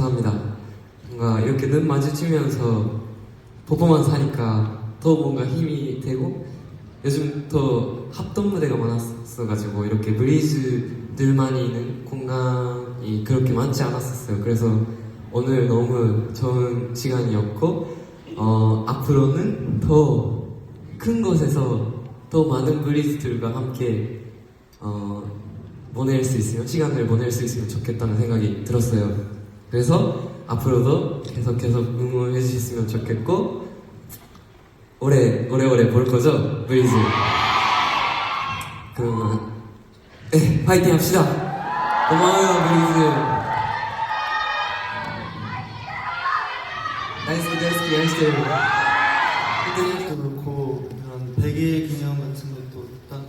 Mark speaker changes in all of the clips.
Speaker 1: 감사합니다. 뭔가 이렇게 눈 마주치면서 퍼포먼스 하니까 더 뭔가 힘이 되고 요즘 더 합동 무대가 많았어가지고 이렇게 브리즈들만이 있는 공간이 그렇게 많지 않았었어요. 그래서 오늘 너무 좋은 시간이었고 어, 앞으로는 더 큰 곳에서 더 많은 브리즈들과 함께 어, 보낼 수 있으면 시간을 보낼 수 있으면 좋겠다는 생각이 들었어요. 그래서 앞으로도 계속 계속 응원해 주셨으면 좋겠고 오래 오래오래 볼 거죠, 브리즈. 그러면 네 파이팅 합시다. 고마워요, 브리즈. 나이스 데스크 나이스.
Speaker 2: 도 그렇고 이런 100일 기념 같은 것도 딱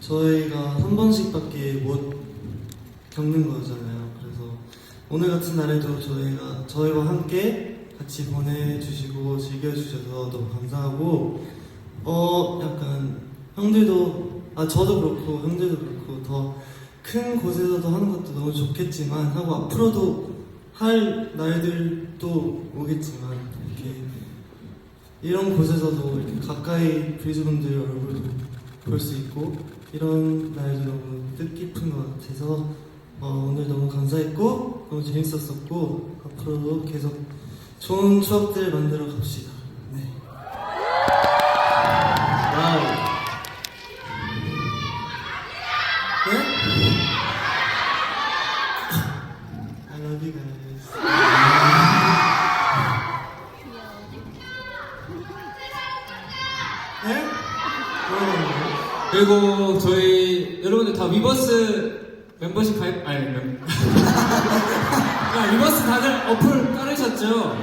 Speaker 2: 저희가 한 번씩밖에 못 겪는 거잖아요. 오늘 같은 날에도 저희가 저희와 함께 같이 보내주시고 즐겨주셔서 너무 감사하고 어 약간 형들도 아 저도 그렇고 형들도 그렇고 더 큰 곳에서도 하는 것도 너무 좋겠지만 하고 앞으로도 할 날들도 오겠지만 이렇게 이런 곳에서도 이렇게 가까이 브리즈분들 얼굴도 볼 수 있고 이런 날도 너무 뜻깊은 것 같아서 어, 오늘 너무 감사했고 너무 재밌었었고 앞으로도 계속 좋은 추억들 만들어 갑시다. 네. 와우. 네? 네?
Speaker 3: 그리고 저희 여러분들 다 위버스 멤버십 가입 아니 멤 아, 위버스 다들 어플 깔으셨죠?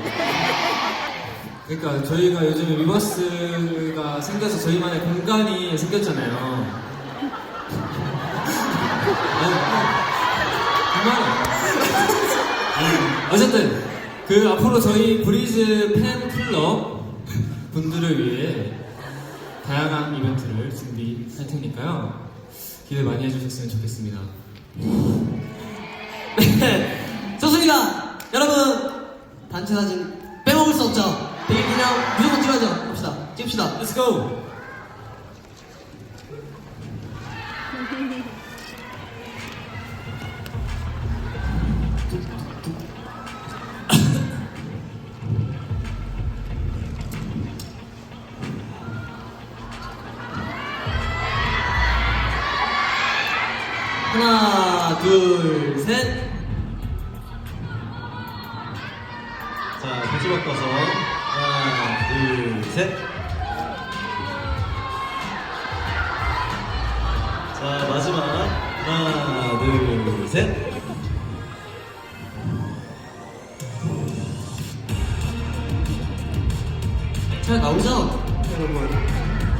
Speaker 3: 그러니까 저희가 요즘에 위버스가 생겨서 저희만의 공간이 생겼잖아요. 정말 어쨌든 그 앞으로 저희 브리즈 팬 클럽 분들을 위해 다양한 이벤트를 준비할 테니까요. 기대 많이 해주셨으면 좋겠습니다.
Speaker 4: 네, 좋습니다. 여러분, 단체 사진 빼먹을 수 없죠? 되게 그냥 무조건 찍어야죠. 갑시다. 찍읍시다.
Speaker 3: Let's go!
Speaker 4: 하나, 둘, 셋.
Speaker 5: 자, 다시 바꿔서 하나, 둘, 셋. 자, 마지막 하나, 둘, 셋.
Speaker 4: 잘 나오죠? 여러분.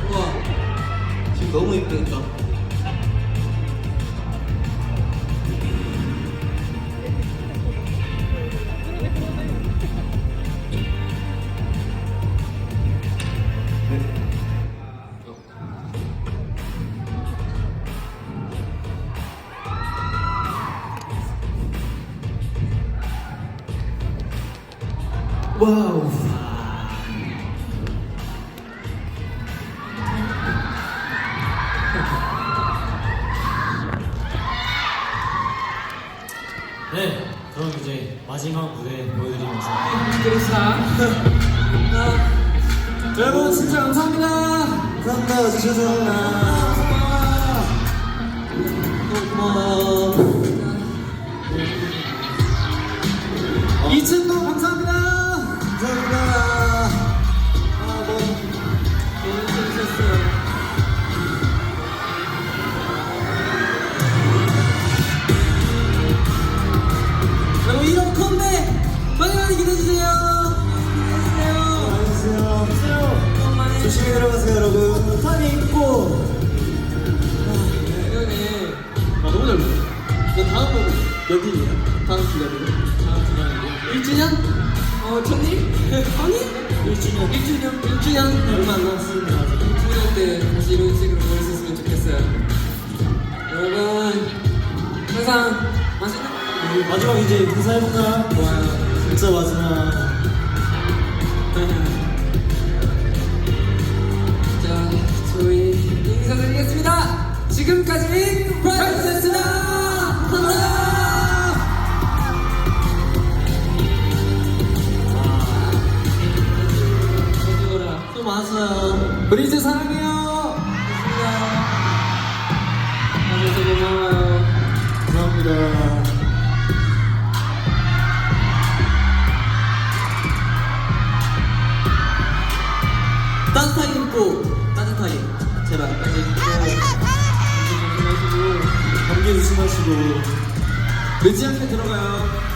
Speaker 4: 우와. 지금 너무 이쁘니까. 와우.
Speaker 3: 네, 그럼 이제 마지막 무대 보여드리면서
Speaker 4: 그렇습니다.
Speaker 3: 여러분 진짜 감사합니다.
Speaker 2: 감사합니다. 와주셔서.
Speaker 4: 고마워.
Speaker 3: 2층도 감사합니다.
Speaker 2: 감사합니다. 조심히 들어가세요, 여러분. 탄이 있고.
Speaker 4: 이거네. 아 너무 잘 불러. 너 다음은 몇 일이야? 다음 기간으로? 다음 기간으로? 1주년? 어 천일? 아니? 1주년 1주년 1주년 얼마 안 남았습니다 아직
Speaker 1: 1주년 때 다시 이런 식으로 보낼 수 있으면 좋겠어요. 여러분 항상 맛있는
Speaker 2: 마지막 이제 인사해볼까요?
Speaker 1: 좋아요.
Speaker 5: 진짜 마지막.
Speaker 3: 브리즈 사랑해요.
Speaker 4: 와줘서 고마워요.
Speaker 5: 감사합니다.
Speaker 4: 따뜻하게 입고 따뜻하게 제발 빨리 입고 감기 조심하시고
Speaker 3: 늦지 않게 들어가요.